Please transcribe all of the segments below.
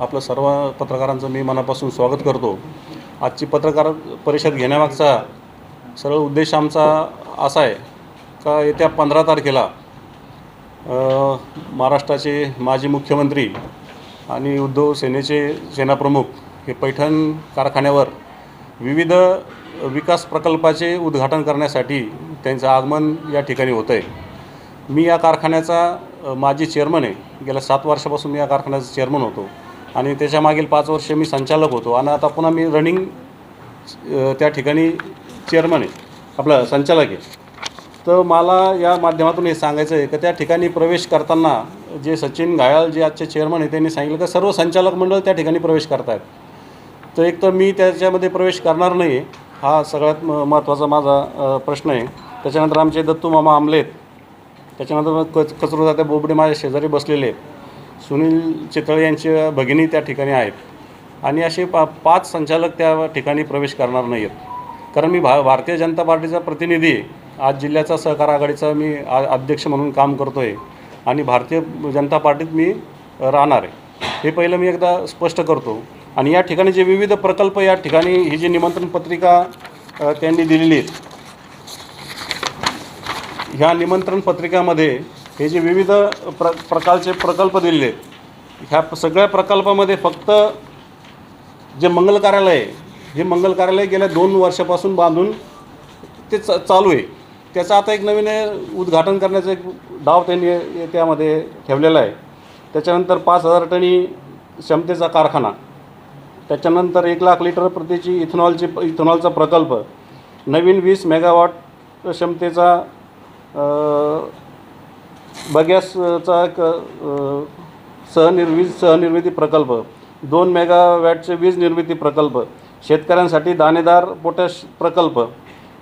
आपलं सर्व पत्रकारांचं मी मनापासून स्वागत करतो. आजची पत्रकार परिषद घेण्यामागचा सरळ उद्देश आमचा असा आहे का येत्या पंधरा तारखेला महाराष्ट्राचे माजी मुख्यमंत्री आणि उद्धव सेनेचे सेनाप्रमुख हे पैठण कारखान्यावर विविध विकास प्रकल्पाचे उद्घाटन करण्यासाठी त्यांचं आगमन या ठिकाणी होतं आहे मी या कारखान्याचा माजी चेअरमन आहे. गेल्या सात वर्षापासून मी या कारखान्याचा चेअरमन होतो. आणि त्याच्या मागील पाच वर्ष मी संचालक होतो. आणि आता पुन्हा मी रनिंग त्या ठिकाणी चेअरमन आहे. आपलं संचालक आहे. तर मला या माध्यमातून हे सांगायचं आहे की त्या ठिकाणी प्रवेश करताना जे सचिन घायाळ जे आजचे चेअरमन आहे त्यांनी सांगितलं की सर्व संचालक मंडळ त्या ठिकाणी प्रवेश करतायत. तर एक तर मी त्याच्यामध्ये प्रवेश करणार नाही आहे हा सगळ्यात म महत्त्वाचा माझा प्रश्न आहे. त्याच्यानंतर आमचे दत्तू मामा आमलेत. त्याच्यानंतर मग कच जाते बोबडे माझ्या शेजारी बसलेले आहेत. सुनील चितळे यांच्या भगिनी त्या ठिकाणी आहेत. आणि असे पा पाच संचालक त्या ठिकाणी प्रवेश करणार नाही आहेत कारण मी भा भारतीय जनता पार्टीचा प्रतिनिधी आज जिल्ह्याचा सहकार आघाडीचा मी आ अध्यक्ष म्हणून काम करतो आहे आणि भारतीय जनता पार्टीत मी राहणार आहे. हे पहिलं मी एकदा स्पष्ट करतो. आणि या ठिकाणी जे विविध प्रकल्प या ठिकाणी ही जी निमंत्रण पत्रिका त्यांनी दिलेली आहेत. ह्या निमंत्रण पत्रिकामध्ये हे जे विविध प्र प्रकारचे प्रकल्प दिलेले आहेत ह्या सगळ्या प्रकल्पामध्ये फक्त जे मंगल कार्यालय आहे हे मंगल कार्यालय गेल्या दोन वर्षापासून बांधून ते च चालू आहे. त्याचं आता एक नवीन उद्घाटन करण्याचा एक डाव त्यांनी त्यामध्ये ठेवलेला आहे. त्याच्यानंतर पाच हजार टनी क्षमतेचा कारखाना त्याच्यानंतर एक लाख लिटर प्रतीची इथेनॉलची इथेनॉलचा प्रकल्प नवीन वीस मेगावॉट क्षमतेचा बगॅसचा एक सहनिर्वीज सहनिर्मिती प्रकल्प. दोन मेगावॅटचे वीज निर्मिती प्रकल्प. शेतकऱ्यांसाठी दाणेदार पोटॅश प्रकल्प.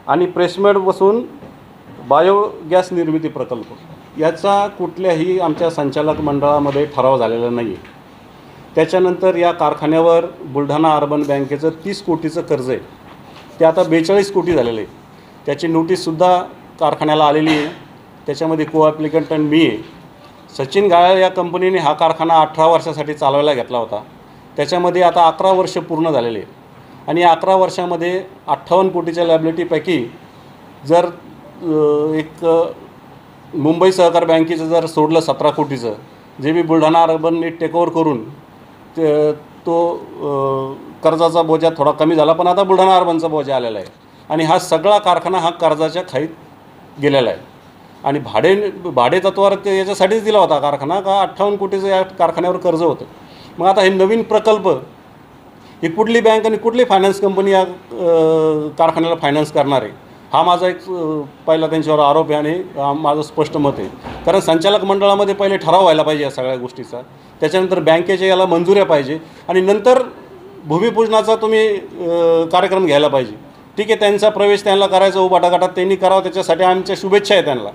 आणि प्रेसमेड बसून बायोगॅस निर्मिती प्रकल्प. याचा कुठल्याही आमच्या संचालक मंडळामध्ये ठराव झालेला नाही आहे त्याच्यानंतर या कारखान्यावर बुलढाणा अर्बन बँकेचं तीस कोटीचं कर्ज आहे. ते आता बेचाळीस कोटी झालेलं आहे. त्याची नोटीससुद्धा कारखान्याला आलेली आहे. त्याच्यामध्ये को ॲप्लिकंट आणि मी आहे. सचिन गाळ या कंपनीने हा कारखाना अठरा वर्षासाठी चालवायला घेतला होता. त्याच्यामध्ये आता अकरा वर्ष पूर्ण झालेले आहे आणि या अकरा वर्षामध्ये अठ्ठावन्न कोटीच्या लॅबिलिटीपैकी जर एक मुंबई सहकार बँकेचं जर सोडलं सतरा कोटीचं जे मी बुलढाणा अर्बनने टेकओव्हर करून ते तो कर्जाचा बोजा थोडा कमी झाला पण आता बुलढाणा अर्बनचा बोजा आलेला आहे. आणि हा सगळा कारखाना हा कर्जाच्या खाईत गेलेला आहे. आणि भाडे भाडे तत्वावर ते याच्यासाठीच दिला होता कारखाना का अठ्ठावन्न कोटीचं या कारखान्यावर कर्ज होतं? मग आता हे नवीन प्रकल्प ही कुठली बँक आणि कुठली फायनान्स कंपनी या कारखान्याला फायनान्स करणार आहे? हा माझा एक पहिला त्यांच्यावर आरोप आहे आणि माझं स्पष्ट मत आहे. कारण संचालक मंडळामध्ये पहिले ठराव व्हायला पाहिजे या सगळ्या गोष्टीचा. त्याच्यानंतर बँकेच्या याला मंजुऱ्या पाहिजे आणि नंतर भूमिपूजनाचा तुम्ही कार्यक्रम घ्यायला पाहिजे. ठीक आहे त्यांचा प्रवेश त्यांना करायचा उभा त्यांनी करावं त्याच्यासाठी आमच्या शुभेच्छा आहे त्यांना.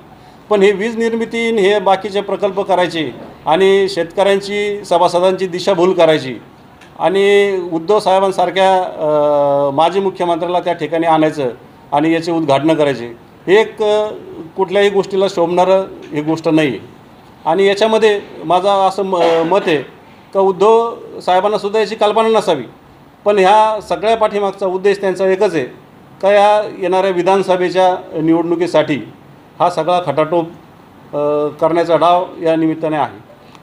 पण हे वीज निर्मिती हे बाकीचे प्रकल्प करायचे आणि शेतकऱ्यांची सभासदांची दिशाभूल करायची आणि उद्धव साहेबांसारख्या माजी मुख्यमंत्र्याला त्या ठिकाणी आणायचं आणि याचे उद्घाटनं करायचे. हे एक कुठल्याही गोष्टीला शोभणारं ही गोष्ट नाही आहे आणि याच्यामध्ये माझं असं म मत आहे का उद्धव साहेबांनासुद्धा याची कल्पना नसावी. पण ह्या सगळ्या पाठीमागचा उद्देश त्यांचा एकच आहे का या येणाऱ्या विधानसभेच्या निवडणुकीसाठी हा सगळा खटाटोप करण्याचा डाव या निमित्ताने आहे.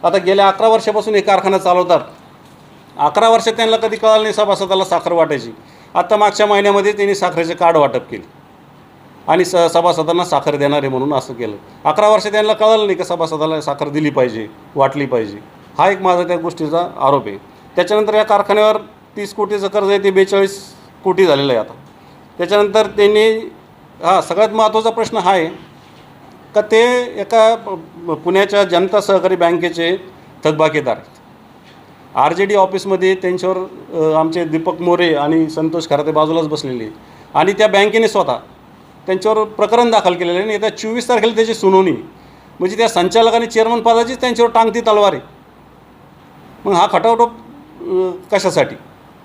आता गेल्या अकरा वर्षापासून हे कारखाना चालवतात. अकरा वर्ष त्यांना कधी कळालं नाही सभासदाला साखर वाटायची. आत्ता मागच्या महिन्यामध्ये त्यांनी साखरेचे कार्ड वाटप केले. आणि स सभासदांना साखर देणारे म्हणून असं केलं. अकरा वर्ष त्यांना कळलं नाही का सभासदाला साखर दिली पाहिजे वाटली पाहिजे. हा एक माझा त्या गोष्टीचा आरोप आहे. त्याच्यानंतर या कारखान्यावर तीस कोटीचं कर्ज आहे ते बेचाळीस कोटी झालेलं आहे आता. त्याच्यानंतर त्यांनी हा सगळ्यात महत्त्वाचा प्रश्न हा आहे का ते एका पुण्याच्या जनता सहकारी बँकेचे थकबाकीदार आहेत. आर जे डी ऑफिसमध्ये त्यांच्यावर आमचे दीपक मोरे आणि संतोष खराते बाजूलाच बसलेले आणि त्या बँकेने स्वतः त्यांच्यावर प्रकरण दाखल केलेलं आहे आणि येत्या चोवीस तारखेला त्याची सुनावणी म्हणजे त्या संचालक आणि चेअरमन पदाचीच त्यांच्यावर टांगती तलवार आहे. मग हा खटावटोप कशासाठी?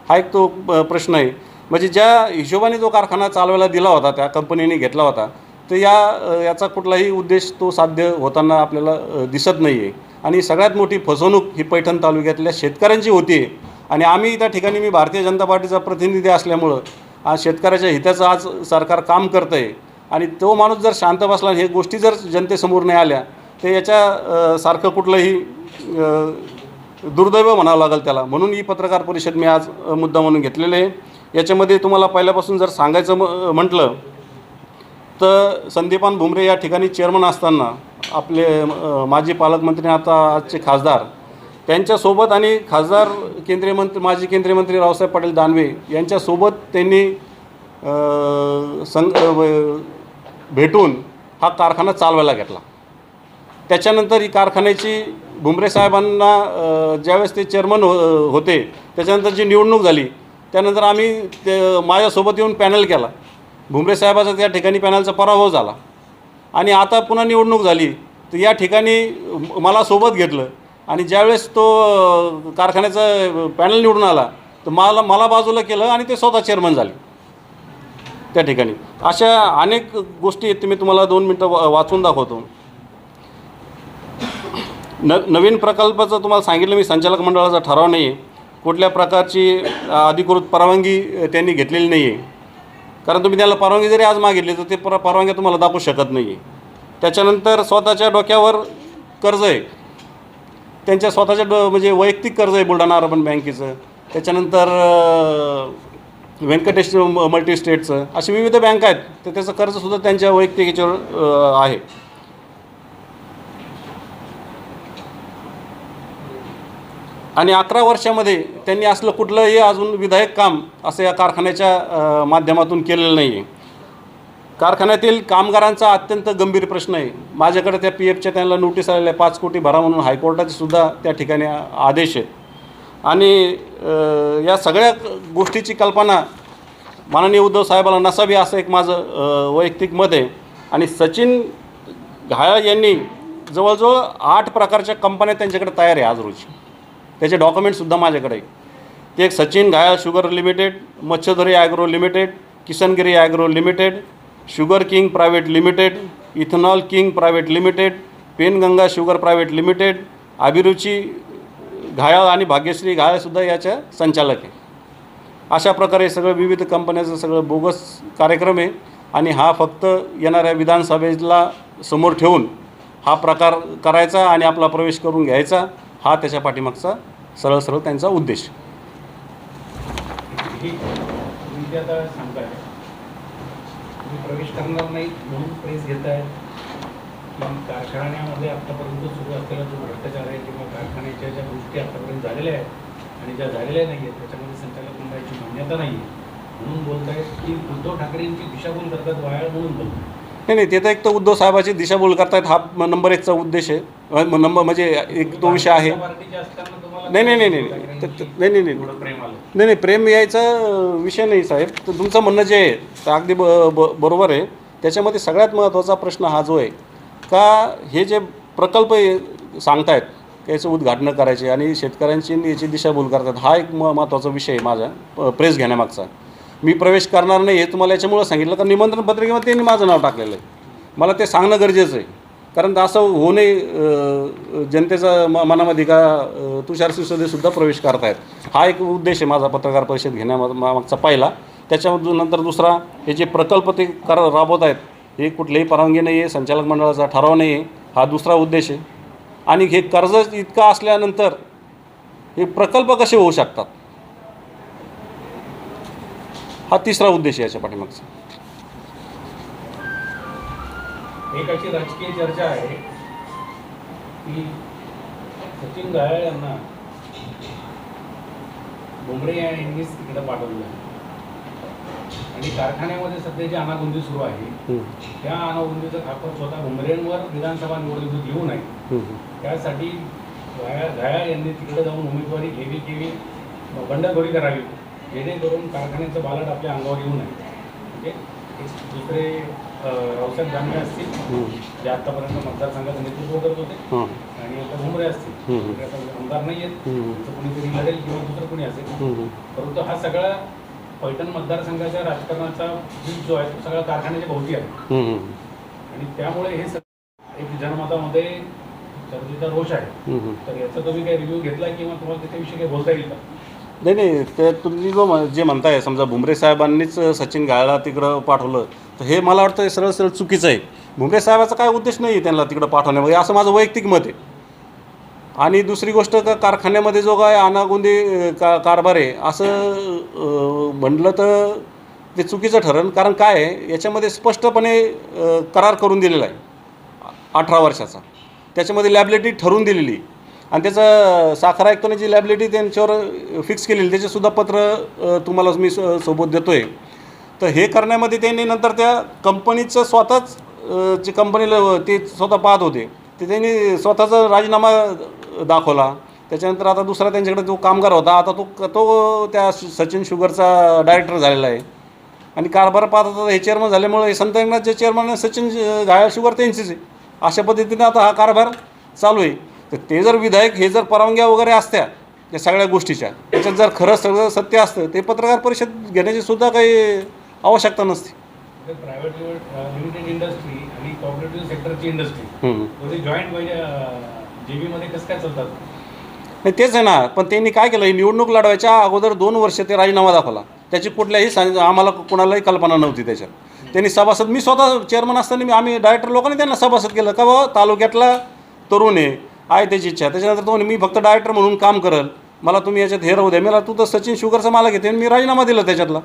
हा एक तो प्रश्न आहे. म्हणजे ज्या हिशोबाने जो कारखाना चालवायला दिला होता त्या कंपनीने घेतला होता तर या याचा कुठलाही उद्देश तो साध्य होताना आपल्याला दिसत नाही आहे आणि सगळ्यात मोठी फसवणूक ही पैठण तालुक्यातल्या शेतकऱ्यांची होती. आणि आम्ही त्या ठिकाणी मी भारतीय जनता पार्टीचा प्रतिनिधी असल्यामुळं आज शेतकऱ्याच्या हिताचं आज सरकार काम करतं आहे आणि तो माणूस जर शांत बसला आणि हे गोष्टी जर जनतेसमोर नाही आल्या तर याच्या सारखं कुठलंही दुर्दैव म्हणावं लागेल त्याला. म्हणून ही पत्रकार परिषद मी आज मुद्दा म्हणून घेतलेले आहे. याच्यामध्ये तुम्हाला पहिल्यापासून जर सांगायचं म- म्हटलं तर संदीपान भुमरे या ठिकाणी चेअरमन असताना आपले माजी पालकमंत्री आता आजचे खासदार त्यांच्यासोबत आणि खासदार केंद्रीय मंत्री माजी केंद्रीय मंत्री रावसाहेब पाटील दानवे यांच्यासोबत त्यांनी सं भेटून हा कारखाना चालवायला घेतला. त्याच्यानंतर ही कारखान्याची भुमरे साहेबांना ज्यावेळेस ते चेअरमन हो होते त्याच्यानंतर जी निवडणूक झाली त्यानंतर आम्ही ते माझ्यासोबत येऊन पॅनल केला. भुमरे साहेबाचा त्या ठिकाणी पॅनलचा पराभव झाला. आणि आता पुन्हा निवडणूक झाली. तर या ठिकाणी मला सोबत घेतलं. आणि ज्यावेळेस तो कारखान्याचा पॅनल निवडून आला तर मला मला बाजूला केलं आणि ते स्वतः चेअरमन झाले. त्या ठिकाणी. अशा अनेक गोष्टी आहेत ते मी तुम्हाला दोन मिनटं वा- वाचून दाखवतो. न नवीन प्रकल्पाचं तुम्हाला सांगितलं मी संचालक मंडळाचा ठराव नाही आहे कुठल्या प्रकारची अधिकृत परवानगी त्यांनी घेतलेली नाही आहे कारण तुम्ही त्याला परवानगी जरी आज मागितली तर ते पर परवानग्या तुम्हाला दाखवू शकत नाही आहे त्याच्यानंतर स्वतःच्या डोक्यावर कर्ज आहे. त्यांच्या स्वतःच्या डो म्हणजे वैयक्तिक कर्ज आहे बुलढाणा अर्बन बँकेचं. त्याच्यानंतर व्यंकटेश म- मल्टी स्टेटचं. अशी विविध बँक आहेत तर त्याचं कर्जसुद्धा त्यांच्या वैयक्तिक याच्यावर आहे. आणि अकरा वर्षामध्ये त्यांनी असलं कुठलंही अजून विधायक काम असं या कारखान्याच्या माध्यमातून केलेलं नाही आहे कारखान्यातील कामगारांचा अत्यंत गंभीर प्रश्न आहे. माझ्याकडे त्या पी एफच्या त्यांना नोटीस आलेल्या आहे पाच कोटी भरा म्हणून हायकोर्टाचे सुद्धा त्या ठिकाणी आदेश आहेत. आणि या सगळ्या गोष्टीची कल्पना माननीय उद्धव साहेबाला नसावी असं एक माझं वैयक्तिक मत आहे. आणि सचिन घायाळ यांनी जवळजवळ आठ प्रकारच्या कंपन्या त्यांच्याकडे तयार आहे आज रोजी. त्याचे डॉक्युमेंटसुद्धा माझ्याकडे आहे ते एक Sachin Ghayal sugar limited Machhdhari agro limited Kisangiri agro limited sugar king private limited ethanol king private limited Penganga sugar private limited Abhiruchi Ghayal आणि भाग्यश्री घायाळसुद्धा याच्या संचालक आहे अशा प्रकारे सगळं विविध कंपन्याचं सगळं बोगस कार्यक्रम आहे आणि हा फक्त येणाऱ्या विधानसभेला समोर ठेवून हा प्रकार करायचा आणि आपला प्रवेश करून घ्यायचा. हा त्याच्या पाठीमागचा सरळ सरळ त्यांचा उद्देश. ही सांगताय. तुम्ही प्रवेश करणार नाही म्हणून प्रेस घेताय. किंवा कारखान्यामध्ये आत्तापर्यंत सुरू असलेला जो भ्रष्टाचार आहे किंवा कारखान्याच्या ज्या गोष्टी आत्तापर्यंत झालेल्या आहेत आणि ज्या झालेल्या नाही आहेत त्याच्यामध्ये संचालक मंडळाची मान्यता नाही आहे. म्हणून बोलत आहेत की उद्धव ठाकरेंची दिशाभूल करतात वायाळ म्हणून बोलतात. नाही नाही ते तर एक तर उद्धव साहेबाची दिशाभूल करतायत हा नंबर एकचा उद्देश आहे नंबर म्हणजे एक तो विषय आहे नाही, नाही, नाही, नाही, नाही. नाही, नाही, नाही. प्रेम नाही नाही प्रेम यायचा विषय नाही साहेब तर तुमचं म्हणणं जे आहे तर अगदी ब ब बरोबर आहे त्याच्यामध्ये सगळ्यात महत्त्वाचा प्रश्न हा जो आहे का हे जे प्रकल्प सांगतायत याचं उद्घाटनं करायचे आणि शेतकऱ्यांची याची दिशाभूल करतात हा एक म महत्त्वाचा विषय आहे माझा प्रेस घेण्यामागचा मी प्रवेश करणार नाही हे तुम्हाला याच्यामुळं सांगितलं. कारण निमंत्रण पत्रिकेमध्ये त्यांनी माझं नाव टाकलेलं आहे. मला ते सांगणं गरजेचं आहे. कारण असं होऊ नये जनतेचा म मनामध्ये का तुषार सुसदेसुद्धा सुद्धा प्रवेश करतायत. हा एक उद्देश आहे माझा पत्रकार परिषद घेण्यामागचा पहिला. त्याच्यामधून नंतर दुसरा हे जे प्रकल्प ते कर राबवत आहेत हे कुठलीही परवानगी नाही आहे संचालक मंडळाचा ठराव नाही आहे हा दुसरा उद्देश आहे. आणि हे कर्ज इतका असल्यानंतर हे प्रकल्प कसे होऊ शकतात? हा तिसरा उद्देश आहे याच्या पाठीमागचा. एक अशी राजकीय चर्चा आहे की सचिन घायाळ यांना भुमरे यांनीच तिकडे पाठवलं. आणि कारखान्यामध्ये सध्या जी अनागोंदी सुरू आहे. त्या अनागोंदीचं खापर स्वतः भुमरेंवर विधानसभा निवडणुकीत येऊ नये. त्यासाठी घायाळ यांनी तिकडे जाऊन उमेदवारी घ्यावी केवी बंडखोरी करावी. जेणेकरून कारखान्याचं बालट आपल्या अंगावर येऊ नये. एक दुसरे रावसाहेब दानवे असतील जे आतापर्यंत मतदारसंघाचं नेतृत्व करत होते हं, आणि आता भुमरे असतील. आमदार नाही आहेत. त्यांचं कोणीतरी लढेल किंवा दुसरं कोणी असेल. परंतु हा सगळा पैठण मतदारसंघाच्या राजकारणाचा बीज जो आहे तो सगळा कारखान्याच्या भोवती आहे. आणि त्यामुळे हे सग एक जनमतामध्ये तिथं रोष आहे. तर याचा तुम्ही काही रिव्ह्यू घेतला किंवा तुम्हाला त्याच्याविषयी काही बोलता येईल का? नाही नाही ते तुम्ही जो जे म्हणताय समजा भुमरे साहेबांनीच सचिन गाळला तिकडं पाठवलं तर हे मला वाटतं हे सरळ सरळ चुकीचं आहे. भुमरे साहेबाचा काय उद्देश नाही आहे त्यांना तिकडं पाठवण्यामध्ये म्हणजे असं माझं वैयक्तिक मत आहे. आणि दुसरी गोष्ट का कारखान्यामध्ये जो काय अनागोंदी का कारभार आहे असं अं, म्हणलं तर ते चुकीचं ठरन. कारण काय आहे याच्यामध्ये स्पष्टपणे करार करून दिलेला आहे अठरा वर्षाचा. त्याच्यामध्ये लॅबिलिटी ठरवून दिलेली आणि त्याचं साखर आयुक्तांची जी लॅबिलिटी त्यांच्यावर फिक्स केलेली. त्याचेसुद्धा पत्र तुम्हाला मी सोबत देतो आहे तर हे करण्यामध्ये त्यांनी नंतर त्या कंपनीचं स्वतःच जे कंपनीला ते स्वतः पाहत होते. ते त्यांनी स्वतःचा राजीनामा दाखवला. त्याच्यानंतर आता दुसरा त्यांच्याकडे जो कामगार होता. आता तो तो त्या सचिन शुगरचा डायरेक्टर झालेला आहे. आणि कारभार पाहत होता. हे चेअरमन झाल्यामुळे संत एकनाथचे चेअरमन सचिन घाया शुगर त्यांचीच आहे. अशा पद्धतीने आता हा कारभार चालू आहे. तर ते जर विधायक हे जर परवानग्या वगैरे असत्या या सगळ्या गोष्टीच्या त्याच्यात जर खरं सगळं सत्य असतं ते पत्रकार परिषद घेण्याची सुद्धा काही आवश्यकता नसते. प्रायव्हेट लिमिटेड इंडस्ट्री आणि कॉपरेटिव्ह सेक्टरची इंडस्ट्री हम्म. दोन्ही जॉईंट म्हणजे जे मध्ये कसं काय चालतात? नाही तेच आहे ना पण त्यांनी काय केलं निवडणूक लढवायच्या अगोदर दोन वर्ष ते राजीनामा दाखवला. त्याची कुठल्याही सांग आम्हाला कुणालाही कल्पना नव्हती त्याच्यात. त्यांनी सभासद मी स्वतः चेअरमन असताना मी आम्ही डायरेक्टर लोकांनी त्यांना सभासद केलं. का बाबा तालुक्यातला तरुण आहे आहे त्याची इच्छा. त्याच्यानंतर तो मी फक्त डायरेक्टर म्हणून काम करल. मला तुम्ही याच्यात हे राहू द्या. मला तू तर सचिन शुगरचा मला घेते आणि मी राजीनामा दिला त्याच्यातला.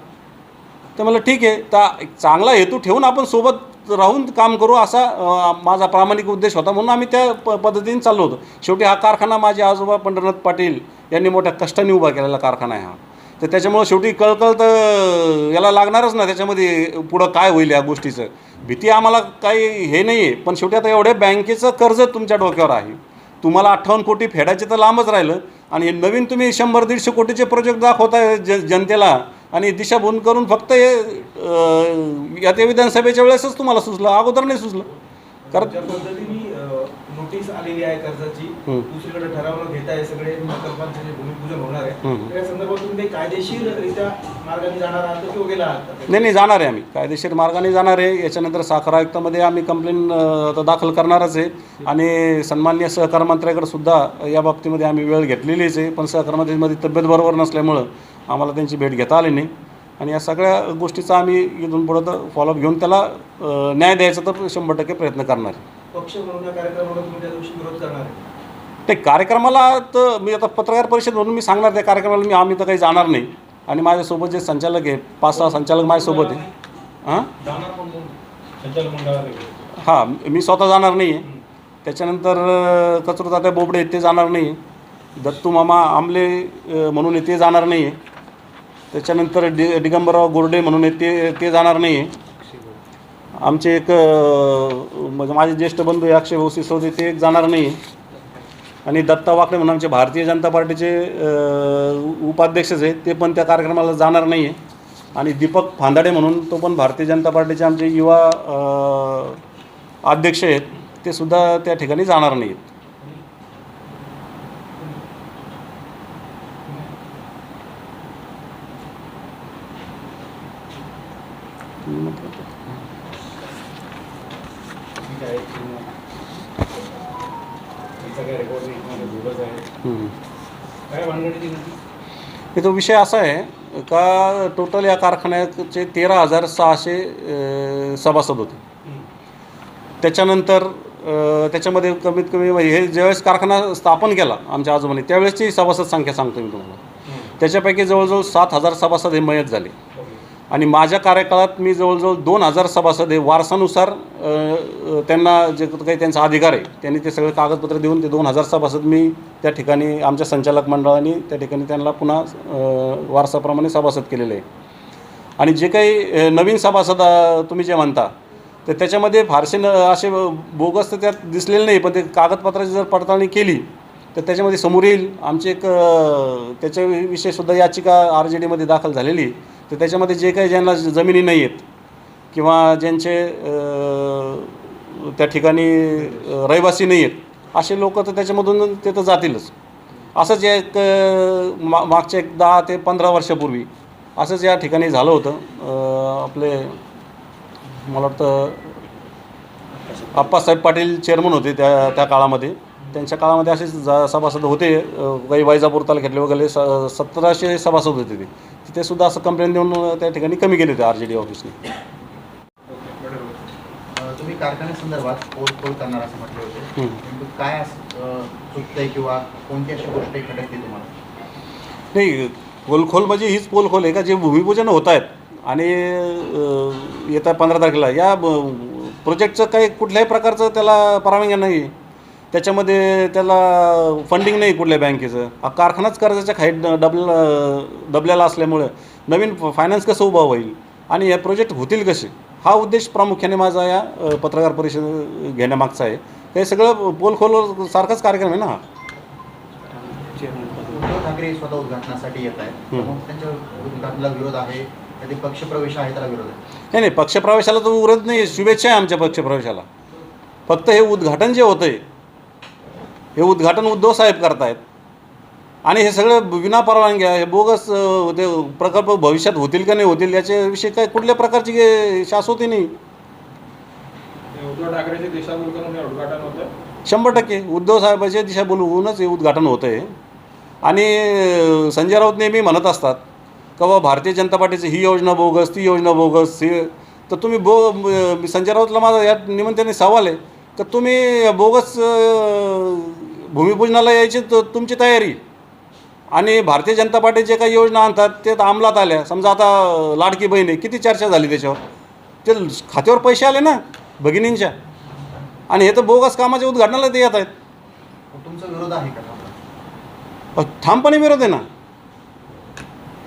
तर मला ठीक आहे तर एक चांगला हेतू ठेवून आपण सोबत राहून काम करू असा माझा प्रामाणिक उद्देश होता. म्हणून आम्ही त्या प पद्धतीने चाललो होतो. शेवटी हा कारखाना माझे आजोबा पंढरनाथ पाटील यांनी मोठ्या कष्टाने उभा केलेला कारखाना आहे हा. तर त्याच्यामुळं शेवटी कळकळ तर याला लागणारच ना त्याच्यामध्ये पुढं काय होईल या गोष्टीचं. भीती आम्हाला काही हे नाही आहे पण शेवटी आता एवढे बँकेचं कर्ज तुमच्या डोक्यावर आहे. तुम्हाला अठ्ठावन्न कोटी फेडायचे तर लांबच राहिलं. आणि हे नवीन तुम्ही शंभर दीडशे कोटीचे प्रोजेक्ट दाखवताय ज जनतेला. आणि दिशाभूल करून फक्त हे या ते विधानसभेच्या वेळेसच तुम्हाला सुचलं अगोदर नाही सुचलं. कारण नोटीस आलेली आहे कर्जाची. दुसरीकडे ठराव घेता हे सगळे प्रकल्पांचे भूमिपूजन होणार आहे. हम्म. तर या संदर्भात तुम्ही काही कायदेशीररित्या मार्गाने जाणार आहात किंवा गेला आहात? नाही नाही जाणार आहे आम्ही. कायदेशीर मार्गाने जाणार आहे. याच्यानंतर साखर आयुक्तामध्ये आम्ही कंप्लेन दाखल करणारच आहे. आणि सन्मान्य सहकार मंत्र्याकडे सुद्धा या बाबतीमध्ये आम्ही वेळ घेतलेलीच आहे. पण सहकार मंत्र्यांमध्ये तब्येत बरोबर नसल्यामुळं आम्हाला त्यांची भेट घेता आली नाही. आणि या सगळ्या गोष्टीचा आम्ही इथून पुढं तर फॉलोअप घेऊन त्याला न्याय द्यायचा तर शंभर टक्के प्रयत्न करणार आहे. पक्ष म्हणून या कार्यक्रमाला तुम्ही त्या दिवशी विरोध करणार आहे. ते कार्यक्रमाला तर मी आता पत्रकार परिषद म्हणून मी सांगणार त्या कार्यक्रमाला मी आम्ही तर काही जाणार नाही. आणि माझ्यासोबत जे संचालक आहे पाच सहा संचालक माझ्यासोबत आहे हां? जाणार कोण कोण संचालक मंडळाला हां मी स्वतः जाणार नाही आहे त्याच्यानंतर कचरूतात्या बोबडे आहेत ते जाणार नाही आहे दत्तू मामा आमले अ, म्हणून ते जाणार नाही आहे त्याच्यानंतर डि दिगंबरराव गोरडे म्हणून आहेत ते ते जाणार नाही आहे आमचे एक म्हणजे माझे ज्येष्ठ बंधू आहे अक्षय भाऊ सिसोदे ते एक जाणार नाही. आहे आणि दत्ता वाकडे म्हणून आमचे भारतीय जनता पार्टीचे उपाध्यक्षच आहेत ते पण त्या कार्यक्रमाला जाणार नाही आहे आणि दीपक फांदाडे म्हणून तो पण भारतीय जनता पार्टीचे आमचे युवा अध्यक्ष आहेत ते सुद्धा त्या ठिकाणी जाणार नाही आहेत ठीक आहे हे सगळ्या रेकॉर्डमध्ये भूगच आहे हम्म. काय ती? हे विषय असा आहे का टोटल या कारखान्याचे तेरा हजार सहाशे अ, सभासद होते. त्याच्यानंतर अ, त्याच्यामध्ये कमीत कमी म्हणजे हे ज्यावेळेस कारखाना स्थापन केला आमच्या आजोबांनी त्यावेळेसची सभासद संख्या सांगतो मी तुम्हाला. त्याच्यापैकी जवळजवळ सात हजार सभासद हे मयत झाले. आणि माझ्या कार्यकाळात मी जवळजवळ दोन हजार सभासद हे वारसानुसार त्यांना जे काही त्यांचा अधिकार आहे त्यांनी ते सगळे कागदपत्र देऊन ते दोन हजार सभासद मी त्या ठिकाणी आमच्या संचालक मंडळाने त्या ठिकाणी त्यांना पुन्हा वारसाप्रमाणे सभासद केलेले आहे आणि जे काही नवीन सभासद तुम्ही जे म्हणता तर त्याच्यामध्ये फारसे न असे बोगस तर त्यात दिसलेले नाही पण ते कागदपत्राची जर पडताळणी केली तर त्याच्यामध्ये समोर येईल आमची एक त्याच्याविषयीसुद्धा याचिका आर जे डीमध्ये दाखल झालेली आहे. तर त्याच्यामध्ये जे काही ज्यांना जमिनी नाही आहेत किंवा ज्यांचे त्या ठिकाणी रहिवासी नाही आहेत असे लोक तर त्याच्यामधून ते तर जातीलच. असंच एक मा मागच्या एक दहा ते पंधरा वर्षापूर्वी असंच या ठिकाणी झालं होतं. आपले मला वाटतं आप्पासाहेब पाटील चेअरमन होते त्या त्या काळामध्ये. त्यांच्या काळामध्ये असेच जा सभासद होते. काही वैजापूर तालुक्यातले वगैरे स सतराशे सभासद होते ते. तिथे सुद्धा असं कंप्लेंट देऊन त्या ठिकाणी कमी केले होते आर जे डी ऑफिसने तुम्ही कारखान्यासंदर्भात पोलखोल करणार असं म्हटले होते. नेमकं काय असं, अं, चुकतंय किंवा कोणती अशी गोष्ट खटकते तुम्हाला? नाही पोलखोल म्हणजे हीच पोलखोल आहे का? जे भूमिपूजन होत आहेत आणि येत्या पंधरा तारखेला या प्रोजेक्टचं काही कुठल्याही प्रकारचं त्याला परवानगी नाही त्याच्यामध्ये त्याला फंडिंग नाही कुठल्या बँकेचं. हा कारखानाच कर्जाच्या खाईत डबला डबल्याला असल्यामुळं नवीन फायनान्स कसं उभा होईल? आणि हे प्रोजेक्ट होतील कसे? हा उद्देश प्रामुख्याने माझा या पत्रकार परिषद घेण्यामागचा आहे. हे सगळं पोलखोल सारखाच कार्यक्रम आहे ना हा? उद्धव ठाकरे स्वतः उद्घाटनासाठी येत आहेत. मग त्यांच्या उद्घाटनाला विरोध आहे. कधी पक्षप्रवेश आहे त्याला विरोध आहे. नाही नाही पक्षप्रवेशाला तर उरत नाही शुभेच्छा आहे आमच्या पक्षप्रवेशाला फक्त हे उद्घाटन जे होतं आहे हे उद्घाटन उद्धव साहेब करतायत. आणि हे सगळं विना परवानगी आहे हे बोगस ते प्रकल्प भविष्यात होतील का नाही होतील याच्याविषयी काय कुठल्या प्रकारची शाश्वती नाही. हे शंभर टक्के. उद्धव साहेबांच्या दिशा बोलवूनच हे उद्घाटन होतं आहे आणि संजय राऊत नेहमी म्हणत असतात का बाबा भारतीय जनता पार्टीची ही योजना बोगस ती योजना बोगस ही तर तुम्ही बो संजय राऊतला माझा या निमित्ताने सवाल आहे का तुम्ही बोगस भूमिपूजनाला यायची तर तुमची तयारी. आणि भारतीय जनता पार्टी जे काही योजना आणतात ते तर अंमलात आल्या. समजा आता लाडकी बहीण आहे किती चर्चा झाली त्याच्यावर? ते खात्यावर पैसे आले ना भगिनींच्या. आणि हे तर बोगस कामाच्या उद्घाटनाला ते येत आहेत. तुमचा विरोध आहे का ठामपणे विरोध आहे ना.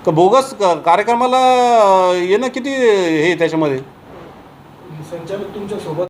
का बोगस कार्यक्रमाला येणं किती हे त्याच्यामध्ये? संचालक तुमच्यासोबत